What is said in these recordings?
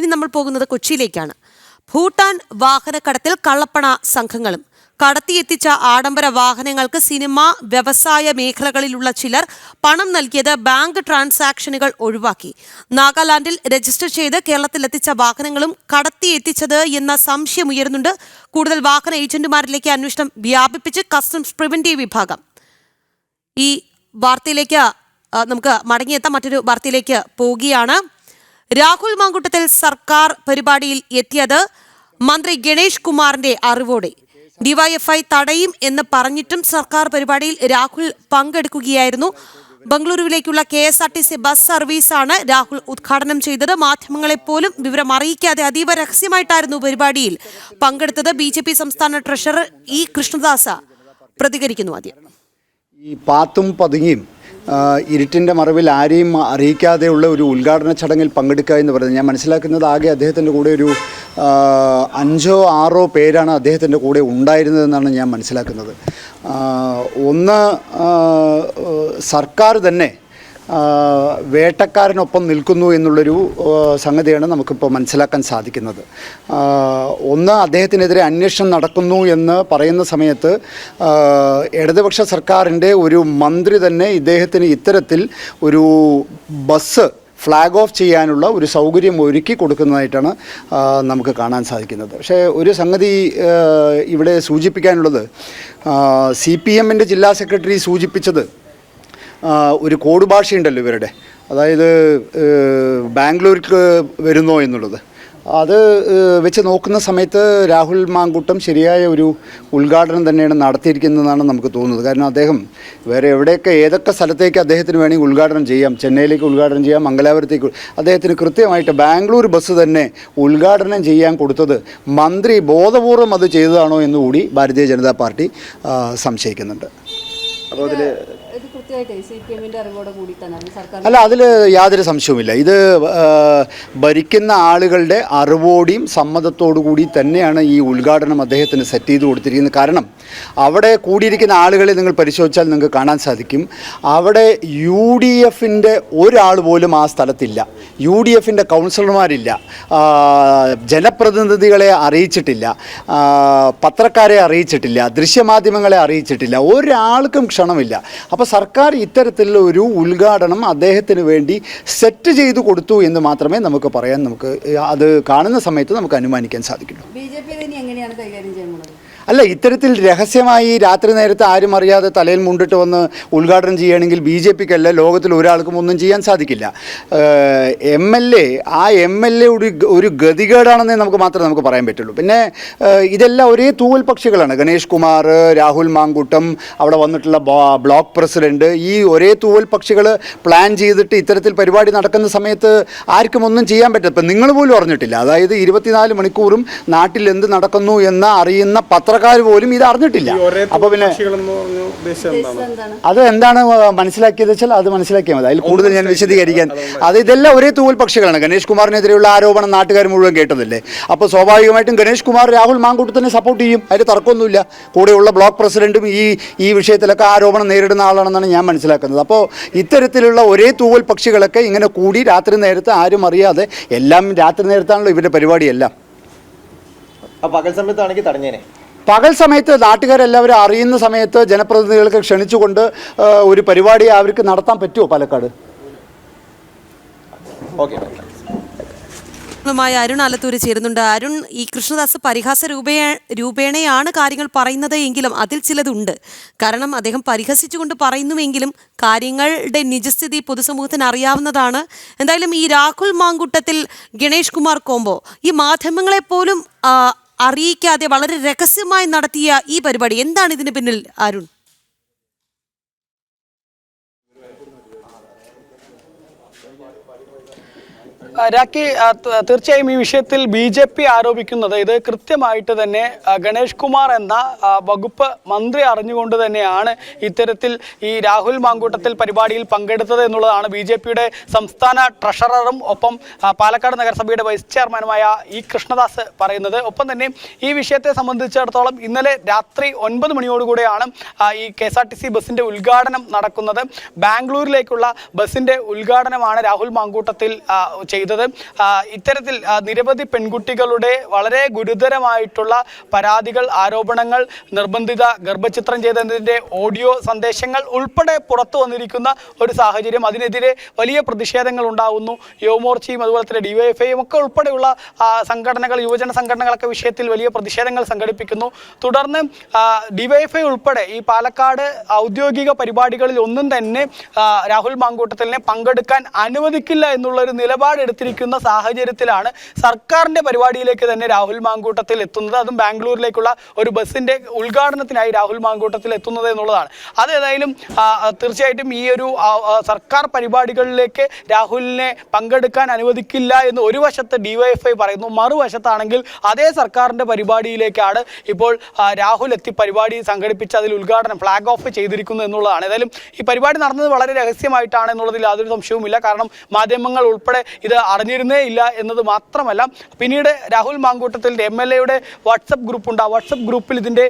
ഇനി നമ്മൾ പോകുന്നത് കൊച്ചിയിലേക്കാണ്. ഭൂട്ടാൻ വാഹനക്കടത്തിൽ കള്ളപ്പണ സംഘങ്ങളും കടത്തിയെത്തിച്ച ആഡംബര വാഹനങ്ങൾക്ക് സിനിമ വ്യവസായ മേഖലകളിലുള്ള ചിലർ പണം നൽകിയത് ബാങ്ക് ട്രാൻസാക്ഷനുകൾ ഒഴിവാക്കി. നാഗാലാൻഡിൽ രജിസ്റ്റർ ചെയ്ത് കേരളത്തിലെത്തിച്ച വാഹനങ്ങളും കടത്തിയെത്തിച്ചത് എന്ന സംശയം ഉയരുന്നുണ്ട്. കൂടുതൽ വാഹന ഏജന്റുമാരിലേക്ക് അന്വേഷണം വ്യാപിപ്പിച്ച് കസ്റ്റംസ് പ്രിവന്റീവ് വിഭാഗം. ഈ വാർത്തയിലേക്ക് നമുക്ക് മടങ്ങിയെത്താം. മറ്റൊരു വാർത്തയിലേക്ക് പോവുകയാണ്. രാഹുൽ മാങ്കുട്ടത്തിൽ സർക്കാർ പരിപാടിയിൽ എത്തിയത് മന്ത്രി ഗണേഷ് കുമാറിന്റെ അറിവോടെ. ഡിവൈഎഫ്ഐ തടയും എന്ന് പറഞ്ഞിട്ടും സർക്കാർ പരിപാടിയിൽ രാഹുൽ പങ്കെടുക്കുകയായിരുന്നു. ബംഗളൂരുവിലേക്കുള്ള K S R T C bus സർവീസാണ് രാഹുൽ ഉദ്ഘാടനം ചെയ്തത്. മാധ്യമങ്ങളെ പോലും വിവരം അറിയിക്കാതെ അതീവ രഹസ്യമായിട്ടായിരുന്നു പരിപാടിയിൽ പങ്കെടുത്തത്. ബി ജെ പി സംസ്ഥാന ട്രഷറർ ഇ കൃഷ്ണദാസ പ്രതികരിക്കുന്നു ആദ്യം. ഈ പാത്തും പതുങ്ങിയും ഇരുട്ടിന്റെ മറവിൽ ആരെയും അറിയിക്കാതെയുള്ള ഒരു ഉദ്ഘാടന ചടങ്ങിൽ പങ്കെടുക്കുക എന്ന് പറയുന്നത്. ഞാൻ മനസ്സിലാക്കുന്നത് ആകെ അദ്ദേഹത്തിന്റെ കൂടെ ഒരു അഞ്ചോ ആറോ പേരാണ് അദ്ദേഹത്തിന്റെ കൂടെ ഉണ്ടായിരുന്നതെന്നാണ് ഞാൻ മനസ്സിലാക്കുന്നത്. ഒന്ന് സർക്കാർ തന്നെ വേട്ടക്കാരനൊപ്പം നിൽക്കുന്നു എന്നുള്ളൊരു സംഗതിയാണ് നമുക്കിപ്പോൾ മനസ്സിലാക്കാൻ സാധിക്കുന്നത്. ഒന്ന് അദ്ദേഹത്തിനെതിരെ അന്വേഷണം നടക്കുന്നു എന്ന് പറയുന്ന സമയത്ത് ഇടതുപക്ഷ സർക്കാരിന്റെ ഒരു മന്ത്രി തന്നെ ഇദ്ദേഹത്തിന് ഇത്തരത്തിൽ ഒരു ബസ് ഫ്ലാഗ് ഓഫ് ചെയ്യാനുള്ള ഒരു സൗകര്യം ഒരുക്കി കൊടുക്കുന്നതായിട്ടാണ് നമുക്ക് കാണാൻ സാധിക്കുന്നത്. പക്ഷേ ഒരു സംഗതി ഇവിടെ സൂചിപ്പിക്കാനുള്ളത് സി പി എമ്മിന്റെ ജില്ലാ സെക്രട്ടറി സൂചിപ്പിച്ചത് ഒരു കോഡ് ഭാഷയുണ്ടല്ലോ ഇവരുടെ. അതായത് ബാംഗ്ലൂർക്ക് വരുന്നോ എന്നുള്ളത്. അത് വെച്ച് നോക്കുന്ന സമയത്ത് രാഹുൽ മാങ്കൂട്ടം ശരിയായ ഒരു ഉദ്ഘാടനം തന്നെയാണ് നടത്തിയിരിക്കുന്നതെന്നാണ് നമുക്ക് തോന്നുന്നത്. കാരണം അദ്ദേഹം വേറെ എവിടെയൊക്കെ ഏതൊക്കെ സ്ഥലത്തേക്ക് അദ്ദേഹത്തിന് വേണമെങ്കിൽ ഉദ്ഘാടനം ചെയ്യാം. ചെന്നൈയിലേക്ക് ഉദ്ഘാടനം ചെയ്യാം മംഗലാപുരത്തേക്ക് അദ്ദേഹത്തിന് കൃത്യമായിട്ട് ബാംഗ്ലൂർ ബസ് തന്നെ ഉദ്ഘാടനം ചെയ്യാൻ കൊടുത്തത് മന്ത്രി ബോധപൂർവം അത് ചെയ്തതാണോ എന്നുകൂടി ഭാരതീയ ജനതാ പാർട്ടി സംശയിക്കുന്നുണ്ട്. അപ്പോൾ അതിൽ അല്ല അതിൽ യാതൊരു സംശയവുമില്ല. ഇത് ഭരിക്കുന്ന ആളുകളുടെ അറിവോടെയും സമ്മതത്തോടു കൂടി തന്നെയാണ് ഈ ഉദ്ഘാടനം അദ്ദേഹത്തിന് സെറ്റ് ചെയ്ത് കൊടുത്തിരിക്കുന്നത്. കാരണം അവിടെ കൂടിയിരിക്കുന്ന ആളുകളെ നിങ്ങൾ പരിശോധിച്ചാൽ നിങ്ങൾക്ക് കാണാൻ സാധിക്കും. അവിടെ യു ഡി എഫിന്റെ ഒരാൾ പോലും ആ സ്ഥലത്തില്ല. യു ഡി എഫിന്റെ കൗൺസിലർമാരില്ല. ജനപ്രതിനിധികളെ അറിയിച്ചിട്ടില്ല. പത്രക്കാരെ അറിയിച്ചിട്ടില്ല. ദൃശ്യമാധ്യമങ്ങളെ അറിയിച്ചിട്ടില്ല. ഒരാൾക്കും ക്ഷണമില്ല. അപ്പോൾ സർക്കാർ ഇത്തരത്തിലുള്ള ഒരു ഉദ്ഘാടനം അദ്ദേഹത്തിന് വേണ്ടി സെറ്റ് ചെയ്തു കൊടുത്തു എന്ന് മാത്രമേ നമുക്ക് പറയാൻ നമുക്ക് അത് കാണുന്ന സമയത്ത് നമുക്ക് അനുമാനിക്കാൻ സാധിക്കുള്ളൂ ബി ജെ പി ഇതിനി എങ്ങനെയാണ് കൈകാര്യം ചെയ്യുന്നത് അല്ല ഇത്തരത്തിൽ രഹസ്യമായി രാത്രി നേരത്തെ ആരും അറിയാതെ തലയിൽ മുണ്ടിട്ട് വന്ന് ഉദ്ഘാടനം ചെയ്യുകയാണെങ്കിൽ ബി ജെ പിക്കല്ല ലോകത്തിൽ ഒരാൾക്കും ഒന്നും ചെയ്യാൻ സാധിക്കില്ല. എം എൽ എ ആ എം എൽ എ ഒരു ഒരു ഗതികേടാണെന്നേ നമുക്ക് മാത്രമേ നമുക്ക് പറയാൻ പറ്റുള്ളൂ. പിന്നെ ഇതെല്ലാം ഒരേ തൂവൽ പക്ഷികളാണ്. ഗണേഷ് കുമാർ രാഹുൽ മാങ്കൂട്ടം അവിടെ വന്നിട്ടുള്ള ബ്ലോക്ക് പ്രസിഡന്റ് ഈ ഒരേ തൂവൽ പക്ഷികൾ പ്ലാൻ ചെയ്തിട്ട് ഇത്തരത്തിൽ പരിപാടി നടക്കുന്ന സമയത്ത് ആർക്കും ഒന്നും ചെയ്യാൻ പറ്റില്ല. ഇപ്പം നിങ്ങൾ പോലും അറിഞ്ഞിട്ടില്ല. അതായത് ഇരുപത്തിനാല് മണിക്കൂറും നാട്ടിൽ എന്ത് നടക്കുന്നു എന്ന് അറിയുന്ന പത്രക്കാർ പോലും ഇത് അറിഞ്ഞിട്ടില്ല. അപ്പൊ പിന്നെ അത് എന്താണ് മനസ്സിലാക്കിയത് വെച്ചാൽ അത് മനസ്സിലാക്കിയാൽ മതി. അതിൽ കൂടുതൽ ഞാൻ വിശദീകരിക്കാൻ. അത് ഇതെല്ലാം ഒരേ തൂവൽ പക്ഷികളാണ്. ഗണേഷ് കുമാറിനെതിരെയുള്ള ആരോപണം നാട്ടുകാർ മുഴുവൻ കേട്ടതല്ലേ? അപ്പോൾ സ്വാഭാവികമായിട്ടും ഗണേഷ് കുമാർ രാഹുൽ മാങ്കൂട്ടത്തിനെ സപ്പോർട്ട് ചെയ്യും. അതിൽ തർക്കമൊന്നുമില്ല. കൂടെയുള്ള ബ്ലോക്ക് പ്രസിഡന്റും ഈ ഈ വിഷയത്തിലൊക്കെ ആരോപണം നേരിടുന്ന ആളാണെന്നാണ് ഞാൻ മനസ്സിലാക്കുന്നത്. അപ്പോൾ ഇത്തരത്തിലുള്ള ഒരേ തൂവൽ പക്ഷികളൊക്കെ ഇങ്ങനെ കൂടി രാത്രി നേരത്തെ ആരും അറിയാതെ എല്ലാം രാത്രി നേരത്താണല്ലോ ഇവരുടെ പരിപാടിയെല്ലാം. പകൽ സമയത്താണെങ്കിൽ തടഞ്ഞേനെ. പകൽ സമയത്ത് നാട്ടുകാരെല്ലാവരും അറിയുന്ന സമയത്ത് ജനപ്രതിനിധികൾക്ക് ക്ഷണിച്ചുകൊണ്ട് ഒരു പരിപാടി അവർക്ക് നടത്താൻ പറ്റുമോ പാലക്കാട്? ഓക്കെ. മായ അരുൺ ആലത്തൂര് ചേരുന്നുണ്ട്. അരുൺ ഈ കൃഷ്ണദാസ് പരിഹാസ രൂപേ രൂപേണയാണ് കാര്യങ്ങൾ പറയുന്നത് എങ്കിലും അതിൽ ചിലതുണ്ട്. കാരണം അദ്ദേഹം പരിഹസിച്ചുകൊണ്ട് പറയുന്നുവെങ്കിലും കാര്യങ്ങളുടെ നിജസ്ഥിതി പൊതുസമൂഹത്തിന് അറിയാവുന്നതാണ്. എന്തായാലും ഈ രാഹുൽ മാങ്കുട്ടത്തിൽ ഗണേഷ് കുമാർ കോംബോ ഈ മാധ്യമങ്ങളെ പോലും ആ, അറിയിക്കാതെ വളരെ രഹസ്യമായി നടത്തിയ ഈ പരിപാടി. എന്താണ് ഇതിന് പിന്നിൽ അരുൺ? രാഖി തീർച്ചയായും ഈ വിഷയത്തിൽ ബി ജെ പി ആരോപിക്കുന്നത് ഇത് കൃത്യമായിട്ട് തന്നെ ഗണേഷ് കുമാർ എന്ന വകുപ്പ് മന്ത്രി അറിഞ്ഞുകൊണ്ട് തന്നെയാണ് ഇത്തരത്തിൽ ഈ രാഹുൽ മാങ്കൂട്ടത്തിൽ പരിപാടിയിൽ പങ്കെടുത്തത് എന്നുള്ളതാണ് ബി ജെ പിയുടെ സംസ്ഥാന ട്രഷററും ഒപ്പം പാലക്കാട് നഗരസഭയുടെ വൈസ് ചെയർമാനുമായ ഇ കൃഷ്ണദാസ് പറയുന്നത്. ഒപ്പം തന്നെ ഈ വിഷയത്തെ സംബന്ധിച്ചിടത്തോളം ഇന്നലെ രാത്രി ഒൻപത് മണിയോടുകൂടിയാണ് ഈ K S R T C ബസ്സിന്റെ ഉദ്ഘാടനം നടക്കുന്നത്. ബാംഗ്ലൂരിലേക്കുള്ള ബസ്സിന്റെ ഉദ്ഘാടനമാണ് രാഹുൽ മാങ്കൂട്ടത്തിൽ ചെയ്തത്. ചെയ്തത്. ഇത്തരത്തിൽ നിരവധി പെൺകുട്ടികളുടെ വളരെ ഗുരുതരമായിട്ടുള്ള പരാതികൾ ആരോപണങ്ങൾ നിർബന്ധിത ഗർഭചിത്രം ചെയ്തതിന്റെ ഓഡിയോ സന്ദേശങ്ങൾ ഉൾപ്പെടെ പുറത്തു വന്നിരിക്കുന്ന ഒരു സാഹചര്യം. അതിനെതിരെ വലിയ പ്രതിഷേധങ്ങൾ ഉണ്ടാകുന്നു യുവമോർച്ചയും അതുപോലെ തന്നെ ഡിവൈഎഫ്ഐയും ഒക്കെ ഉൾപ്പെടെയുള്ള സംഘടനകൾ യുവജന സംഘടനകളൊക്കെ വിഷയത്തിൽ വലിയ പ്രതിഷേധങ്ങൾ സംഘടിപ്പിക്കുന്നു. തുടർന്ന് ഡിവൈഎഫ്ഐ ഉൾപ്പെടെ ഈ പാലക്കാട് ഔദ്യോഗിക പരിപാടികളിൽ ഒന്നും തന്നെ രാഹുൽ മാങ്കൂട്ടത്തിലിനെ പങ്കെടുക്കാൻ അനുവദിക്കില്ല എന്നുള്ള ഒരു നിലപാടെടുത്തിരിക്കുന്ന സാഹചര്യത്തിലാണ് സർക്കാരിന്റെ പരിപാടിയിലേക്ക് തന്നെ രാഹുൽ മാങ്കൂട്ടത്തിൽ എത്തുന്നത്. അതും ബാംഗ്ലൂരിലേക്കുള്ള ഒരു ബസ്സിന്റെ ഉദ്ഘാടനത്തിനായി രാഹുൽ മാങ്കൂട്ടത്തിൽ എത്തുന്നത് എന്നുള്ളതാണ്. അത് ഏതായാലും ആ, ആ, തീർച്ചയായിട്ടും ഈ ഒരു സർക്കാർ പരിപാടികളിലേക്ക് രാഹുലിനെ പങ്കെടുക്കാൻ അനുവദിക്കില്ല എന്ന് ഒരു വശത്ത് ഡിവൈഎഫ്ഐ പറയുന്നു. മറുവശത്താണെങ്കിൽ അതേ സർക്കാരിന്റെ പരിപാടിയിലേക്കാണ് ഇപ്പോൾ രാഹുൽ എത്തി പരിപാടി സംഘടിപ്പിച്ച് അതിൽ ഉദ്ഘാടനം ഫ്ലാഗ് ഓഫ് ചെയ്തിരിക്കുന്നു എന്നുള്ളതാണ്. ഏതായാലും ഈ പരിപാടി നടന്നത് വളരെ രഹസ്യമായിട്ടാണ് എന്നുള്ളതിൽ യാതൊരു സംശയവുമില്ല. കാരണം മാധ്യമങ്ങൾ ഉൾപ്പെടെ ഇത് അറിഞ്ഞിരുന്നേ ഇല്ല എന്നത് മാത്രമല്ല പിന്നീട് രാഹുൽ മാങ്കൂട്ടത്തിന്റെ എം എൽ എയുടെ വാട്സപ്പ് ഗ്രൂപ്പുണ്ട് ആ വാട്സപ്പ് ഗ്രൂപ്പിൽ ഇതിന്റെ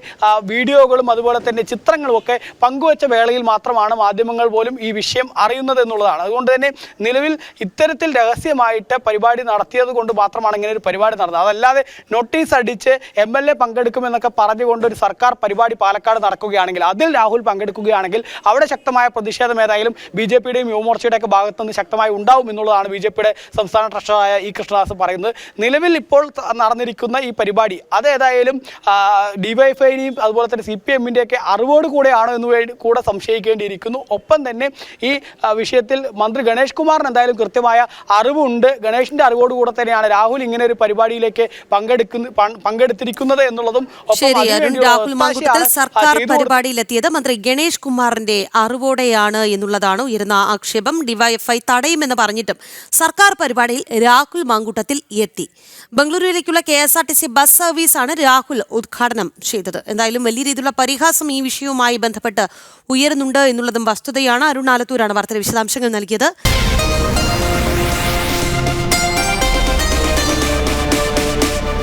വീഡിയോകളും അതുപോലെ തന്നെ ചിത്രങ്ങളും ഒക്കെ പങ്കുവച്ച വേളയിൽ മാത്രമാണ് മാധ്യമങ്ങൾ പോലും ഈ വിഷയം അറിയുന്നത് എന്നുള്ളതാണ്. അതുകൊണ്ട് തന്നെ നിലവിൽ ഇത്തരത്തിൽ രഹസ്യമായിട്ട് പരിപാടി നടത്തിയത് കൊണ്ട് മാത്രമാണ് ഇങ്ങനെ ഒരു പരിപാടി നടന്നത്. അതല്ലാതെ നോട്ടീസ് അടിച്ച് എം എൽ എ പങ്കെടുക്കുമെന്നൊക്കെ പറഞ്ഞുകൊണ്ട് ഒരു സർക്കാർ പരിപാടി പാലക്കാട് നടക്കുകയാണെങ്കിൽ അതിൽ രാഹുൽ പങ്കെടുക്കുകയാണെങ്കിൽ അവിടെ ശക്തമായ പ്രതിഷേധം ഏതായാലും ബി ജെ പിയുടെയും യുവമോർച്ചയുടെയൊക്കെ ഭാഗത്തുനിന്ന് ശക്തമായി ഉണ്ടാവും എന്നുള്ളതാണ് ബി ജെ പിയുടെ സംസ്ഥാന ട്രഷറായ ഇ കൃഷ്ണദാസ് പറയുന്നത് നിലവിൽ ഇപ്പോൾ നടന്നിരിക്കുന്ന ഈ പരിപാടി അതേതായാലും ഡിവൈഫൈനെയും അതുപോലെ തന്നെ സി പി എമ്മിന്റെയൊക്കെ അറിവോട് കൂടെയാണോ എന്ന് വേണ്ടി കൂടെ സംശയിക്കേണ്ടിയിരിക്കുന്നു. ഒപ്പം തന്നെ ഈ വിഷയത്തിൽ മന്ത്രി ഗണേഷ് കുമാറിന് എന്തായാലും കൃത്യമായ അറിവുണ്ട്. ഗണേഷിന്റെ അറിവോട് കൂടെ തന്നെയാണ് രാഹുൽ ഇങ്ങനെ ഒരു പരിപാടിയിലേക്ക് പങ്കെടുക്കുന്ന പങ്ക് പങ്കെടുത്തിരിക്കുന്നത് എന്നുള്ളതും ശരി അരുൺ രാഹുൽ മാങ്കുട്ടത്തിൽ സർക്കാർ പരിപാടിയിലെത്തിയത് മന്ത്രി ഗണേഷ് കുമാറിന്റെ അറിവോടെയാണ് എന്നുള്ളതാണ് ഉയരുന്ന ആക്ഷേപം. ഡിവൈഎഫ്ഐ തടയുമെന്ന് പറഞ്ഞിട്ടും സർക്കാർ പരിപാടിയിൽ രാഹുൽ മാങ്കൂട്ടത്തിൽ എത്തി. ബംഗളൂരുവിലേക്കുള്ള K S R T C bus സർവീസാണ് രാഹുൽ ഉദ്ഘാടനം ചെയ്തത്. എന്തായാലും വലിയ രീതിയിലുള്ള പരിഹാസം ഈ വിഷയവുമായി ബന്ധപ്പെട്ട് ഉയരുന്നുണ്ട് എന്നുള്ളതും വസ്തുതയാണ്. അരുണാലത്തൂരാണ് വാർത്തയുടെ വിശദാംശങ്ങൾ നൽകിയത്.